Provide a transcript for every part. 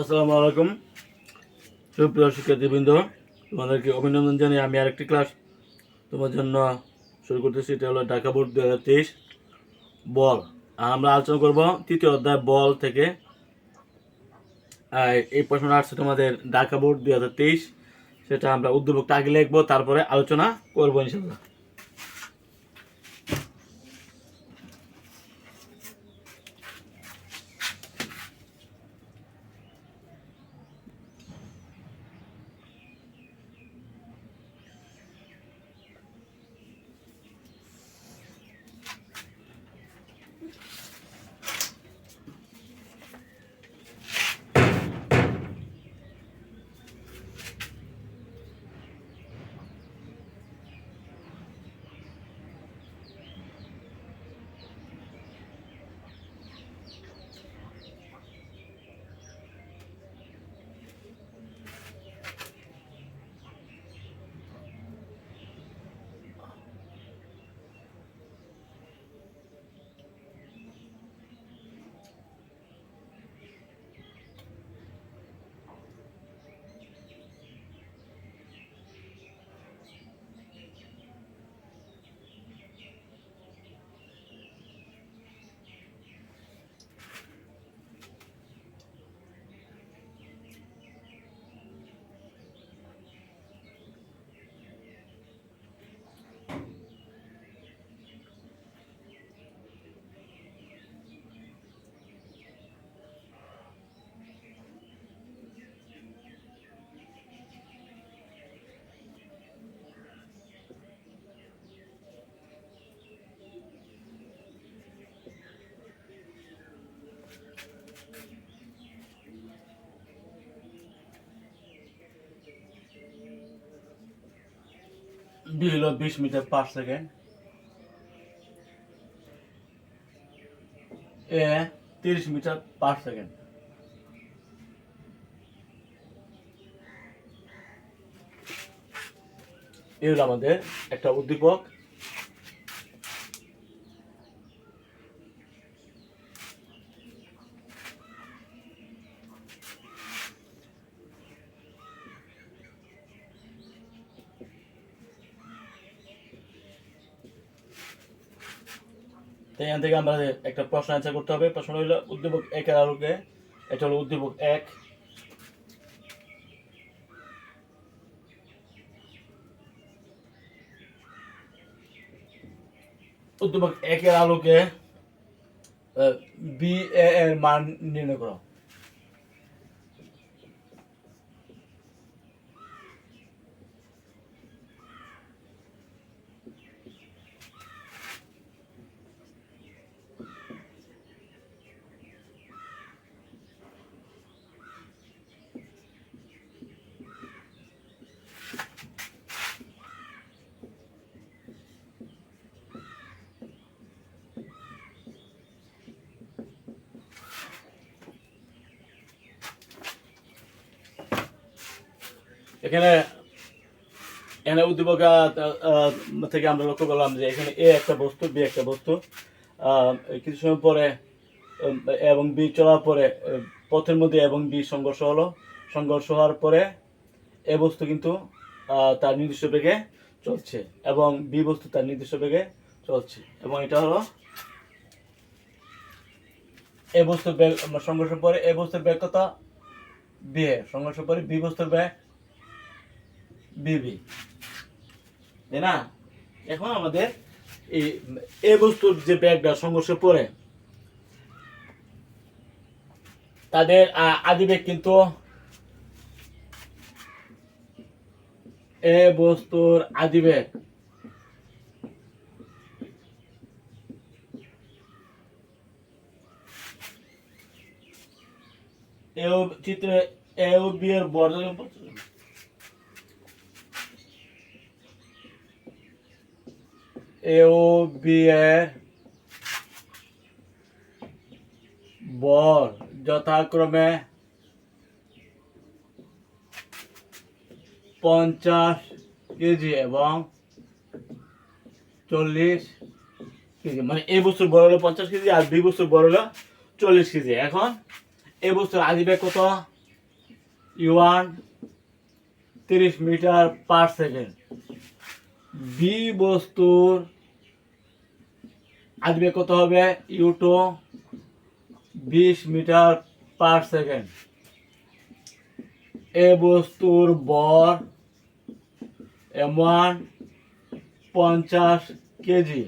আসসালামু আলাইকুম। সুপ্রিয় শিক্ষার্থীবৃন্দ, তোমাদেরকে অভিনন্দন জানিয়ে আমি আরেকটি ক্লাস তোমার জন্য শুরু করতেছি। এটা হলো ঢাকা বোর্ড দু হাজার তেইশ বল। আর আমরা আলোচনা করব তৃতীয় অধ্যায় বল থেকে। এই প্রশ্ন আসছে তোমাদের ঢাকা বোর্ড দু হাজার তেইশ, সেটা আমরা উদ্যোগটা আগে লিখব, তারপরে আলোচনা করব ইনশাল্লাহ বি হলো বিশ মিটার পার সেকেন্ড এ তিরিশ মিটার পার সেকেন্ড এগুলো আমাদের একটা উদ্দীপক। এখান থেকে আমরা একটা প্রশ্ন অ্যান্সার করতে হবে। প্রশ্ন হলো উদ্দীপক একের আলোকে, এটা হলো উদ্দীপক এক। উদ্দীপক একের আলোকে বি এর মান নির্ণয় করো। এখানে এখানে উদ্দীপক থেকে আমরা লক্ষ্য করলাম যে এখানে এ একটা বস্তু, বি একটা বস্তু। কিছু সময় পরে এবং বি চলার পরে পথের মধ্যে এবং বি সংঘর্ষ হলো। সংঘর্ষ হওয়ার পরে এ বস্তু কিন্তু তার নির্দিষ্ট বেগে চলছে এবং বি বস্তু তার নির্দিষ্ট বেগে চলছে এবং এটা হলো এ বস্তুর বেগ সংঘর্ষের পরে এ বস্তুর বেগ কত বি এ, সংঘর্ষের পরে বি বস্তুর বেগ বিবি। তাই না? এখন আমাদের এই এ বস্তুর যে ব্যাগটা সংঘর্ষে পড়ে, তাদের আদি বেগ কিন্তু এ বস্তুর আদি বেগ চিত্রে এও বিয়ের বর্জন এও বিয়ের বর যথাক্রমে পঞ্চাশ কেজি এবং চল্লিশ কেজি। মানে এই বস্তুর বড় হলো পঞ্চাশ কেজি আর বি বস্তুর বড় হলো চল্লিশ কেজি। এখন বস্তুর আদি ব্যাগ কত? ইউ ওয়ান তিরিশ মিটার পার সেকেন্ড। বি বস্তুর আসবে কত হবে? ইউটো বিশ মিটার পার সেকেন্ড এ বস্তুর বর এম ওয়ান পঞ্চাশ কেজি।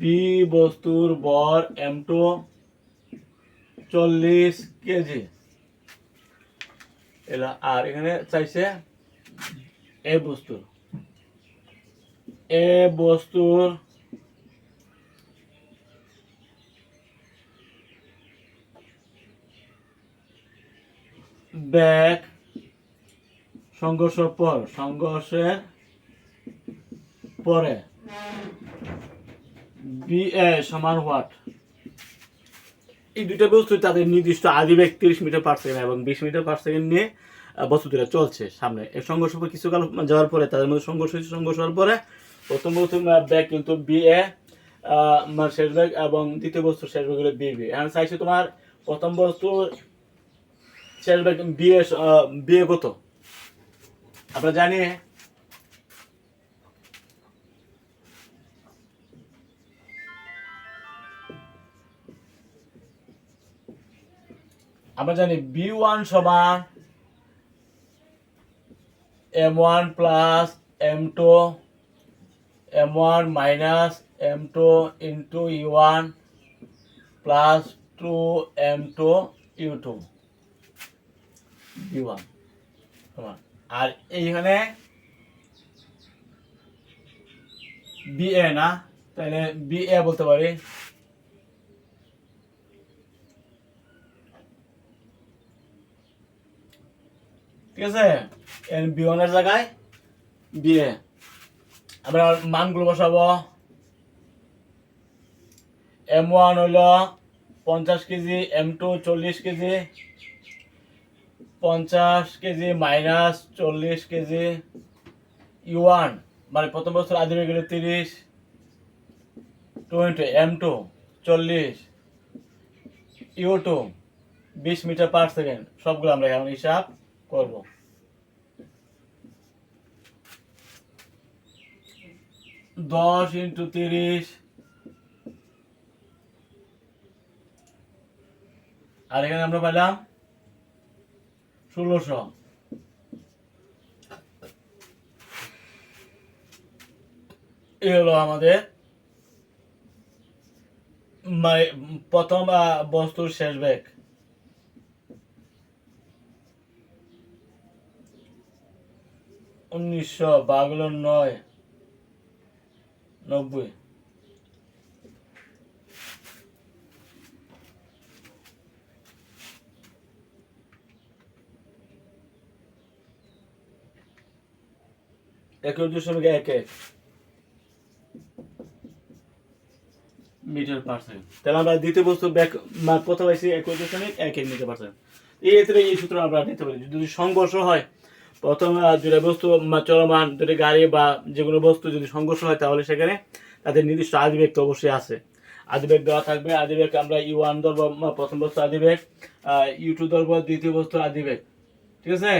বি বস্তুর বর এম টু চল্লিশ কেজি। এলা, আর এখানে চাইছে এ বস্তুর এ বস্তুর ব্যাগ সংঘর্ষ পর সংঘর্ষের পরে। বি এ সমান হোয়াট এই দুইটা বস্তু তাদের নির্দিষ্ট আদি আদিবেগ তিরিশ মিটার পার সেকেন্ড এবং বিশ মিটার পার সেকেন্ড নিয়ে আহ, বস্তু দুটা চলছে সামনে। এই সংঘর্ষ কিছুকাল যাওয়ার পরে তাদের মধ্যে সংঘর্ষ হয়েছে সংঘর্ষ হওয়ার পরে প্রথম বস্তু ব্যাগ কিন্তু বি এ মানে শেষ ব্যাগ এবং দ্বিতীয় বস্তু শেষ ব্যাগ হলো বি বি এখন চাইছে তোমার প্রথম বস্তু শেষ ব্যাগ বি এ বি কত আমরা জানি। আমরা জানি বি ওয়ান সমান m one plus m two, m one minus m two into u one plus two m two u two. আর এইখানে বি এ না? তাহলে বি এ বলতে পারি। ঠিক আছে? বি ওয়ানের জায়গায় বি এ আমরা মানগুলো বসাবো। এম ওয়ান হইল পঞ্চাশ কেজি এম টু চল্লিশ কেজি। পঞ্চাশ কেজি মাইনাস চল্লিশ কেজি ইউ ওয়ান মানে প্রথম বছর হয়ে গেল তিরিশ, টোয়েন্টি, এম টু, চল্লিশ, ইউ টু, বিশ মিটার পার সেকেন্ড, সবগুলো আমরা এখন হিসাব করব। দশ ইন্টু তিরিশ, আর এখানে আমরা পেলাম ষোলোশো। এই হলো আমাদের প্রথম বস্তুর শেষ বেগ। উনিশশো বাগুলো নয় নব্বই। একুশ দশমিক এক এক। মিটার পার সেকেন্ড তাহলে আমরা দ্বিতীয় বস্তু ব্যাক প্রথম পাইছি একুশ দশমিক এক এক মিটার পার সেকেন্ড এই ক্ষেত্রে এই সূত্র আমরা নিতে পারি। যদি সংঘর্ষ হয় প্রথম দুটা বস্তু চলমান দুটি গাড়ি বা যে কোনো বস্তু যদি সংঘর্ষ হয় তাহলে সেখানে তাদের নির্দিষ্ট আদিবেগ তো অবশ্যই আছে। আদিবেগ দেওয়া থাকবে। আদিবেগ আমরা ইউ ওয়ান ধরবো প্রথম বস্তু আদিবেগ ইউ টু ধরবো দ্বিতীয় বস্তু আদিবেগ ঠিক আছে?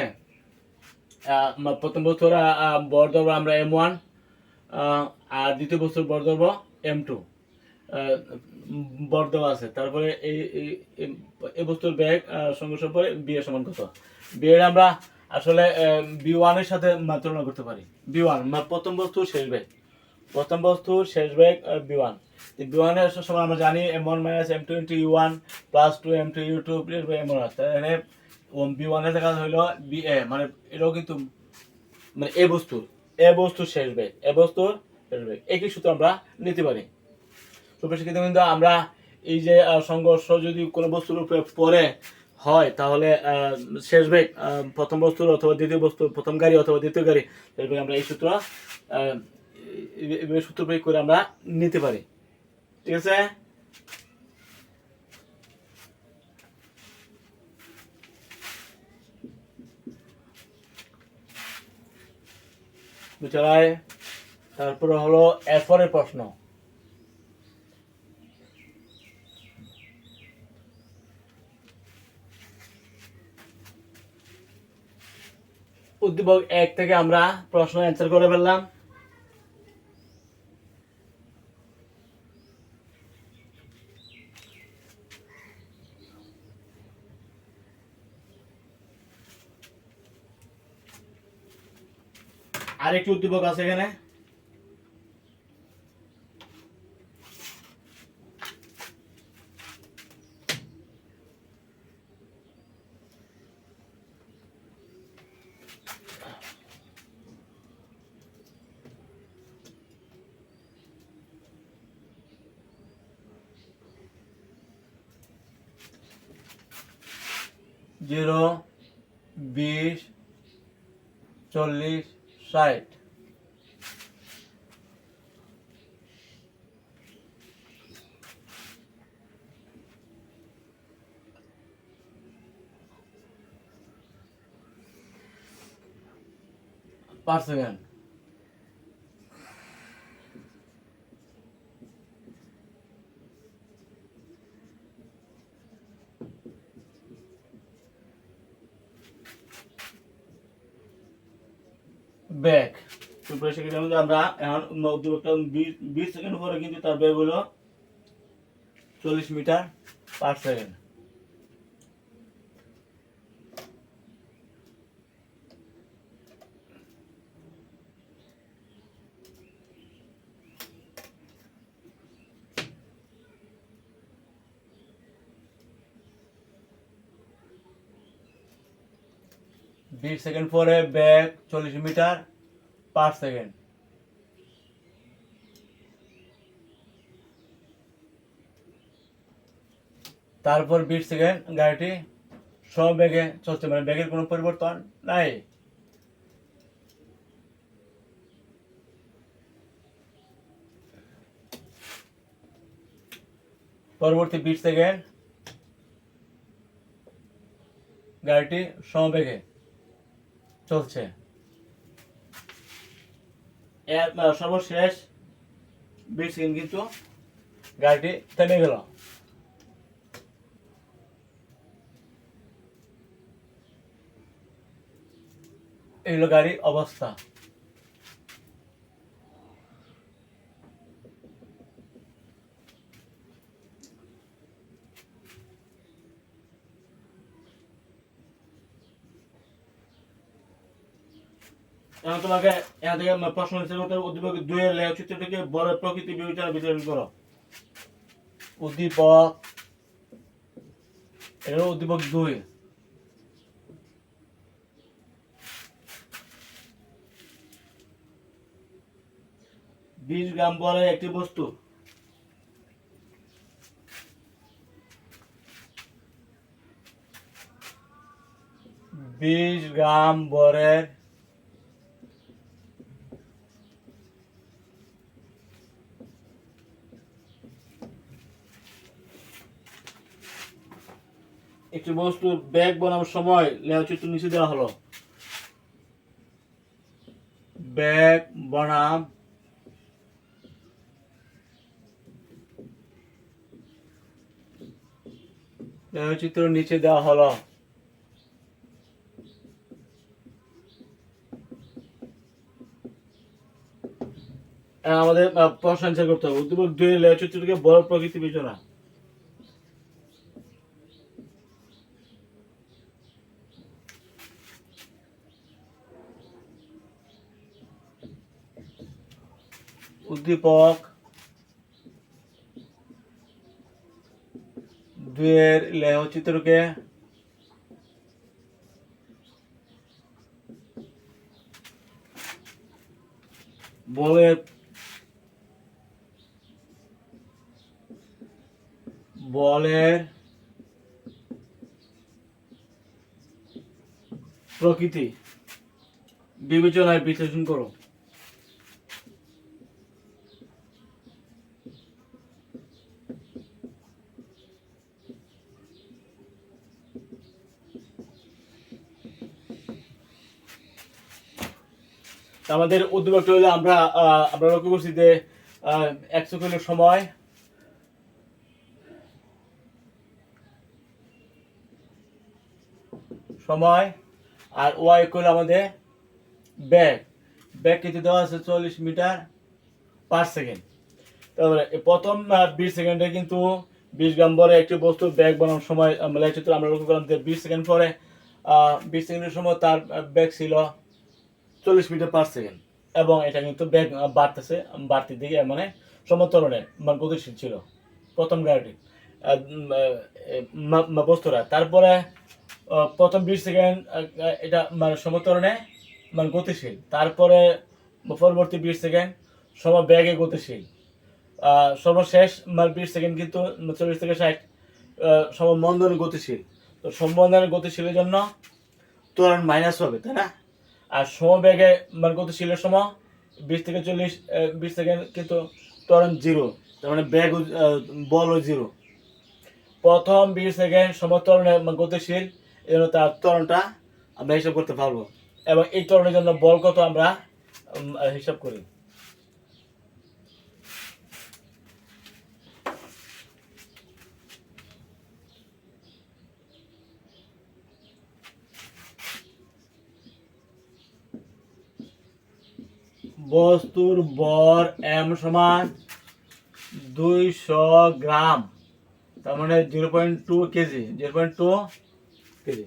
প্রথম আহ, বর ধরবো আমরা এম ওয়ান আর দ্বিতীয় বছর বর ধরবো এম টু বর দেওয়া আছে। তারপরে এই এই- বস্তুর ব্যাগ সংঘর্ষ পরে বি এর সমান কত? বি এর আমরা আসলে বি ওয়ানের সাথে তুলনা করতে পারি। বি ওয়ান প্রথম বস্তু শেষ ব্যাগ প্রথম বস্তু শেষ ব্যাগ বি ওয়ান বি ওয়ানের সময় আমরা জানি m one minus m two into u one plus two m two u two m one তাহলে বি ওয়ানের জায়গা হইল বি এ মানে এটাও কিন্তু মানে এ বস্তুর। এ বস্তুর শেষ বেগ এ বস্তুর শেষ বেগ একই সূত্র আমরা নিতে পারি। সুপ্রশিক্ষিত কিন্তু আমরা এই যে সংঘর্ষ যদি কোনো বস্তুর উপরে পরে হয় তাহলে শেষ বেগ প্রথম বস্তুর অথবা দ্বিতীয় বস্তু প্রথম গাড়ি অথবা দ্বিতীয় গাড়ি শেষ বেগ আমরা এই সূত্র সূত্র প্রয়োগ করে আমরা নিতে পারি। ঠিক আছে? বুঝায় তারপরে হলো এরপরে প্রশ্ন। উদ্দীপক এক থেকে আমরা প্রশ্ন অ্যান্সার করে ফেললাম। আরেকটি উদ্দীপক আছে এখানে জিরো বিশ চল্লিশ ষাট পাঁচ সেকেন্ড ব্যাক সুপ্রিয় শিক্ষার্থীর মধ্যে আমরা এখন উদ্যোগটা বিশ সেকেন্ড পরে কিন্তু তার ব্যাগ হলো চল্লিশ মিটার পার সেকেন্ড বিশ সেকেন্ড পরে ব্যাগ চল্লিশ মিটার পার সেকেন্ড। তারপর বিশ সেকেন্ড গাড়িটি সব ব্যাগে চলছে মানে ব্যাগের কোনো পরিবর্তন নাই। পরবর্তী বিশ সেকেন্ড গাড়িটি সমবেগে চলছে। সর্বশেষ বিশ সেকেন্ড কিন্তু গাড়িটি থেমে গেল। এগুলো গাড়ির অবস্থা। এখন তোমাকে এখান থেকে প্রশ্ন হিসেবে করতে উদ্দীপক দুইয়ের প্রকৃতি বিবেচনা করো। উদ্দীপক উদ্দীপক দুই। বিশ গ্রাম বলে একটি বস্তু। বিশ গ্রাম বরের একটি বস্তুর ব্যাগ বানানোর সময় লেখা চিত্র নিচে দেওয়া হলো। ব্যাগ বনাম চিত্র নিচে দেওয়া হলো। আমাদের প্রশ্ন করতে হবে। উদ্দীপক দুই লেখা চিত্রটিকে বড় প্রকৃতি বিবেচনা উদ্দীপক দুয়ের লেহচিত্রকে বলের বলের প্রকৃতি বিবেচনায় বিশ্লেষণ করো। আমাদের উদ্যোগটা হলো আমরা আমরা লক্ষ্য করছি যে একশো কিলো সময়। সময় আর ওয়াই করলে আমাদের ব্যাগ। ব্যাগ কিন্তু দেওয়া আছে চল্লিশ মিটার পার সেকেন্ড। তারপরে প্রথম বিশ সেকেন্ডে কিন্তু বিশ গ্রাম ভরে একটি বস্তু ব্যাগ বানানোর সময় আমরা লক্ষ্য করলাম যে বিশ সেকেন্ড পরে বিশ সেকেন্ডের সময় তার ব্যাগ ছিল চল্লিশ মিটার পার সেকেন্ড এবং এটা কিন্তু ব্যাগ বাড়তেছে, বাড়তি দিকে মানে সমতরণে মানে গতিশীল ছিল প্রথম গাড়িটি বস্তুরা। তারপরে প্রথম বিশ সেকেন্ড এটা মানে সমতরণে মানে গতিশীল। তারপরে, পরবর্তী বিশ সেকেন্ড সম ব্যাগে গতিশীল। সর্বশেষ মানে বিশ সেকেন্ড কিন্তু চল্লিশ থেকে ষাট মন্দনে গতিশীল। তো সম্বন্ধনের গতিশীলের জন্য ত্বরণ মাইনাস হবে, তাই না? আর সমবেগে মানে কত ছিল সময় বিশ থেকে চল্লিশ বিশ সেকেন্ড কিন্তু ত্বরণ জিরো তার মানে ব্যাগ বল জিরো প্রথম বিশ সেকেন্ড সময় মানে গতিশীল এই জন্য তার ত্বরণটা আমরা হিসাব করতে পারব। এবং এই ত্বরণের জন্য বল কত আমরা হিসাব করি? বস্তুর বর এম সমান দুইশো গ্রাম। তার মানে zero point two KG, zero point two KG.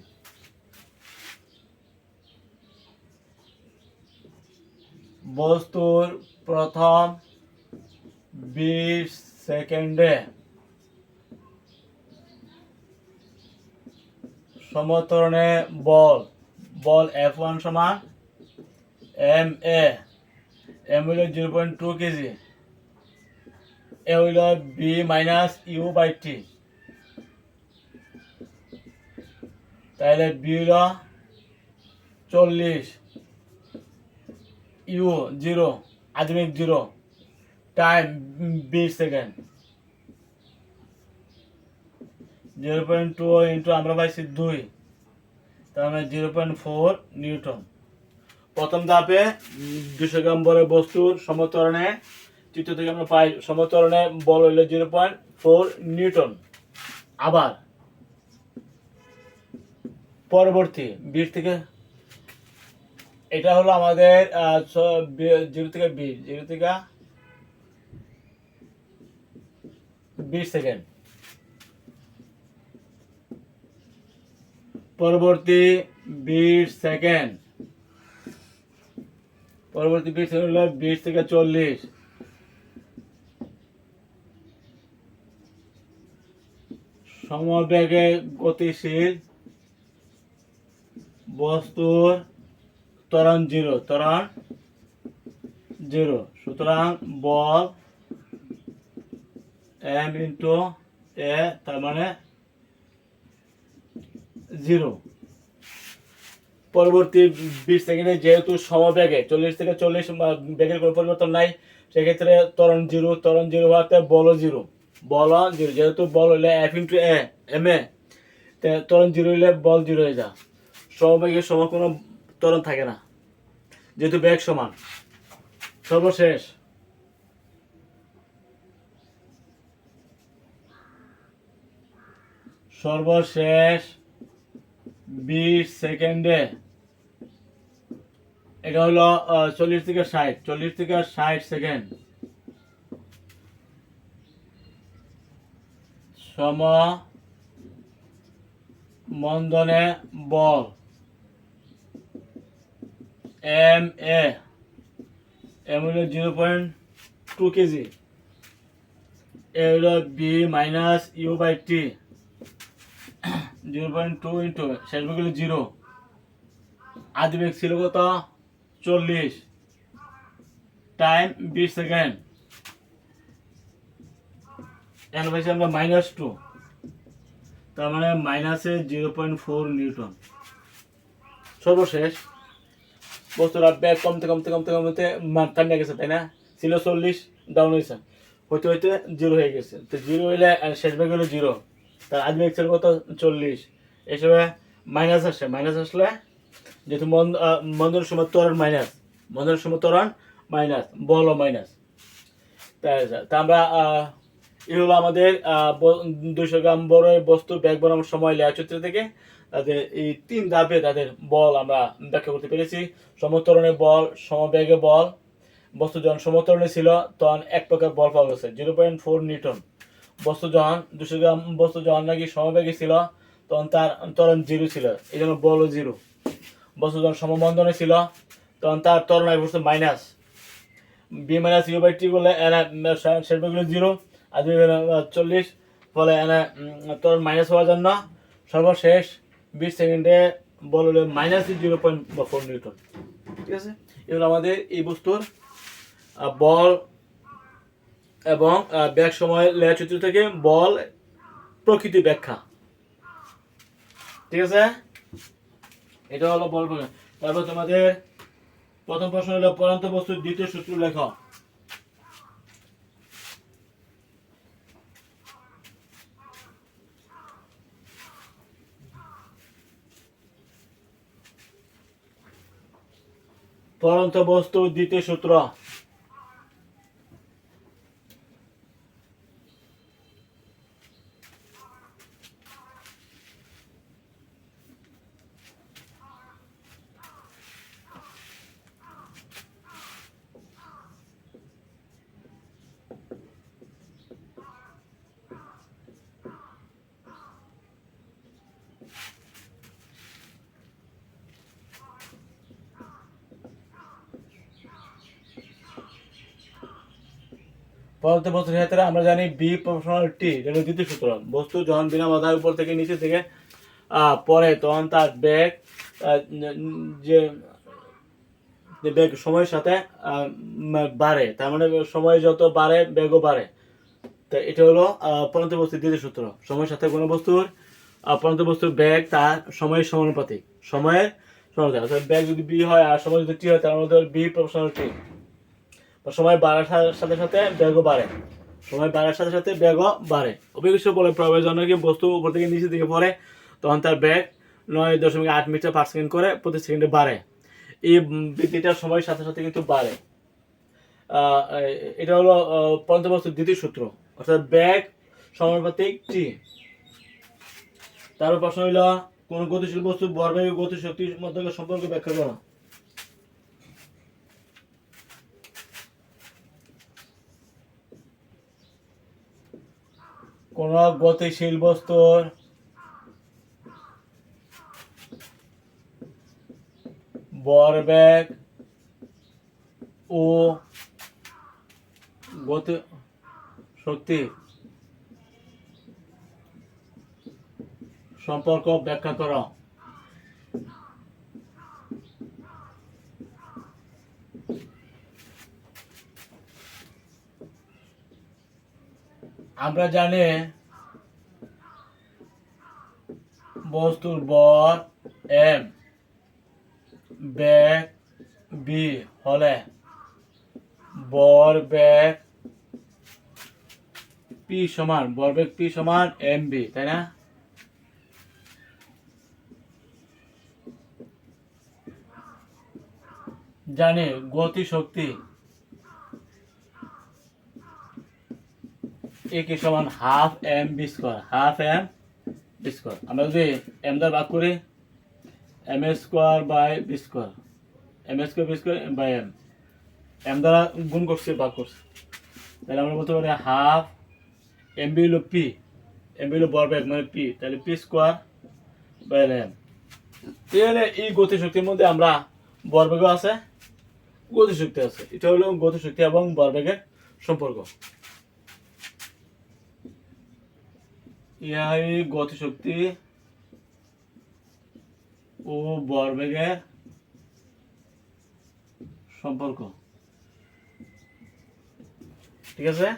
বস্তুর প্রথম বিশ সেকেন্ডে সমতরণে বল বল এফ ওয়ান সমান এম এ এম হইল জিরো পয়েন্ট টু কেজি। এ হইল v minus u by t তাহলে বি হইল চল্লিশ। ইউ জিরো আধুনিক জিরো টাইম বিশ second zero point two into আমরা পাইছি দুই। তার মানে জিরো পয়েন্ট ফোর নিউটন। প্রথম ধাপে দুশো গ্রাম বলের বস্তুর সমতরণে চিত্র থেকে আমরা পাই সমতরণে বল হইল জিরো পয়েন্ট ফোর নিউটন। আবার পরবর্তী বিশ থেকে, এটা হলো আমাদের জিরো থেকে বিশ, জিরো থেকে বিশ সেকেন্ড। পরবর্তী বিশ সেকেন্ড। পরবর্তী বিশ হলো বিশ থেকে চল্লিশ। সমবেগে গতিশীল বস্তুর ত্বরণ জিরো ত্বরণ জিরো সুতরাং বল এম ইন্টু এ তার মানে জিরো পরবর্তী বিশ সেকেন্ডে যেহেতু সমবেগে চল্লিশ থেকে চল্লিশ বেগের কোনো পরিবর্তন নাই, সেক্ষেত্রে ত্বরণ জিরো ত্বরণ জিরো হওয়াতে বল জিরো বল জিরো, যেহেতু বল হইলে F into a m a তরণ জিরো হইলে বল জিরো হয়ে যা সমবেগের সময় কোনো তরণ থাকে না, যেহেতু বেগ সমান। সর্বশেষ। সর্বশেষ বিশ সেকেন্ডে এটা হলো চল্লিশ থেকে ষাট। চল্লিশ থেকে ষাট সেকেন্ড সম মন্দনে বল। M a. এম হলো জিরো পয়েন্ট টু কেজি। এ হলো v minus u by t zero point two into শেষ জিরো। আদি বেগ ছিল কত? চল্লিশ। টাইম বিশ সেকেন্ড এখানে পাইছি আমরা মাইনাস টু তার মানে মাইনাসে জিরো পয়েন্ট ফোর নিউটন সর্বশেষ বস্তুরা ব্যাগ কমতে কমতে কমতে কমতে কামিয়ে গেছে, তাই না? ছিল চল্লিশ ডাউন হয়েছে। হইতে হইতে জিরো হয়ে গেছে। তো জিরো হইলে শেষ ব্যাগ হলো জিরো তার আজ ব্যাগ কত? চল্লিশ। এসবে মাইনাস আসে। মাইনাস আসলে যেহেতু মন্দনের সময় ত্বরণ মাইনাস মন্দনের সময় ত্বরণ মাইনাস বল মাইনাস তা আমরা এই হলো আমাদের দুশো গ্রাম বড় বস্তু ব্যাগ বানানোর সময় লেয়ার চিত্র থেকে। তাদের এই তিন ধাপে তাদের বল আমরা ব্যাখ্যা করতে পেরেছি। সমতরণে বল, সমবেগে বল। বস্তু যখন সমতরণে ছিল, তখন এক প্রকার বল পাওয়া গেছে। Zero point four newton. বস্তু যখন দুশো গ্রাম, বস্তু যখন নাকি সমবেগে ছিল, তখন তার ত্বরণ জিরো ছিল। এই জন্য বলও জিরো। বস্তু যখন সমবন্ধনে ছিল তখন তার ত্বরণ আয় বস্তু minus v minus u by t করলে এনে জিরো আর দুই চল্লিশ ফলে এনে ত্বরণ মাইনাস হওয়ার জন্য সর্বশেষ বিশ সেকেন্ডে বল হলো minus zero point four newton. ঠিক আছে? এগুলো আমাদের এই বস্তুর বল এবং ব্যাগ সময় লেয়ার চিত্র থেকে বল প্রকৃতি ব্যাখ্যা। ঠিক আছে? এটা হলো বল। তারপর তোমাদের প্রথম প্রশ্ন হলো, পরান্ত বস্তুর দ্বিতীয় সূত্র লেখ পরন্ত বস্তুর দ্বিতীয় সূত্র পরবর্তী বস্তুর ক্ষেত্রে আমরা জানি বি প্রফেশনাল টি, এটা দ্বিতীয় সূত্র। বস্তু যখন বিনা বাধার উপর থেকে নিচে থেকে পড়ে, তখন তার বেগ যে বেগ সময়ের সাথে বাড়ে। তার মানে সময় যত বাড়ে, বেগও বাড়ে। তো এটা হলো পরন্ত বস্তুর দ্বিতীয় সূত্র। সময়ের সাথে কোনো বস্তুর পরন্ত বস্তুর বেগ তার সময়ের সমানুপাতিক। সময়ের সমানুপাতিক। অর্থাৎ যদি বি হয় আর সময় যদি টি হয়, তার মধ্যে বি প্রফেশনাল টি। সময় বাড়ার সাথে সাথে বেগও বাড়ে। সময় বাড়ার সাথে সাথে বেগও বাড়ে। অভিজ্ঞ বলে জন্য কি বস্তু উপর থেকে নিচের দিকে পড়ে তখন তার বেগ নয় দশমিক আট মিটার পার সেকেন্ড করে প্রতি সেকেন্ডে বাড়ে। এই উম, বৃদ্ধিটা সময়ের সাথে সাথে কিন্তু বাড়ে। এটা হলো পঞ্চ বস্তুর দ্বিতীয় সূত্র। অর্থাৎ বেগ সমানুপাতিক টি তারপর প্রশ্ন হইল কোন গতিশীল বস্তু ভরবেগ ও গতিশক্তির মধ্যে সম্পর্ক ব্যাখ্যা করো। কোন গতিশীল বস্তুর ভরবেগ ও গতি শক্তি সম্পর্ক ব্যাখ্যা করো। আমরা জানি বস্তুর বর এম ব্যাগ বি হলে বর ব্যাগ পি সমান বরবেগ পি সমান এম বি, তাই না? জানি গতি শক্তি এ কি সমান half m v square half m v square আমরা যদি এম দ্বারা ভাগ করি m square by v square m square v square by m m দ্বারা গুণ করছি, ভাগ করছি। তাহলে আমরা বলতে পারি হাফ এম বি হলো পি এম বি হলো বরবেগ মানে পি তাহলে পি স্কোয়ার বাই এম তাহলে এই গতিশক্তির মধ্যে আমরা বরবেগও আছে, গতিশক্তি আছে। এটা হলো গতিশক্তি এবং বরবেগের সম্পর্ক। ইহাই গতিশক্তি ও বরবেগের সম্পর্ক। ঠিক আছে?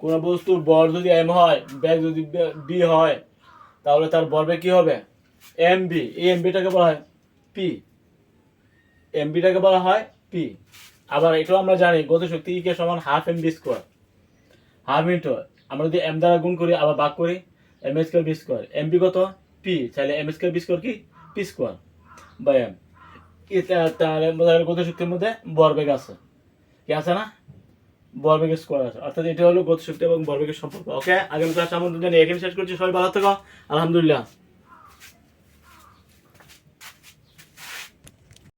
কোন বস্তুর বর যদি এম হয়, ব্যাগ যদি বি হয়, তাহলে তার বরবেগ কি হবে? M v. এই এম বিটাকে বলা হয় পি। এম বিটাকে বলা হয় পি আবার এটাও আমরা জানি গতিশক্তি E কে সমান half m v square half into আমরা যদি এম দ্বারা গুণ করি, আবার ভাগ করি m s square v square m v কত? পি তাহলে m s square v square কি? পি স্কোয়ার বাই এম তাহলে গতিশক্তির মধ্যে বরবেগ আছে। কি আছে না? বলবেগের স্কোয়ার আছে। অর্থাৎ এটা হলো গতিশক্তি এবং বরবেগের সম্পর্ক। ওকে আগামী ক্লাস আমন্ত্রণ জানিয়ে এখানে শেষ করছি। সবাই ভালো থাকো। আলহামদুলিল্লাহ।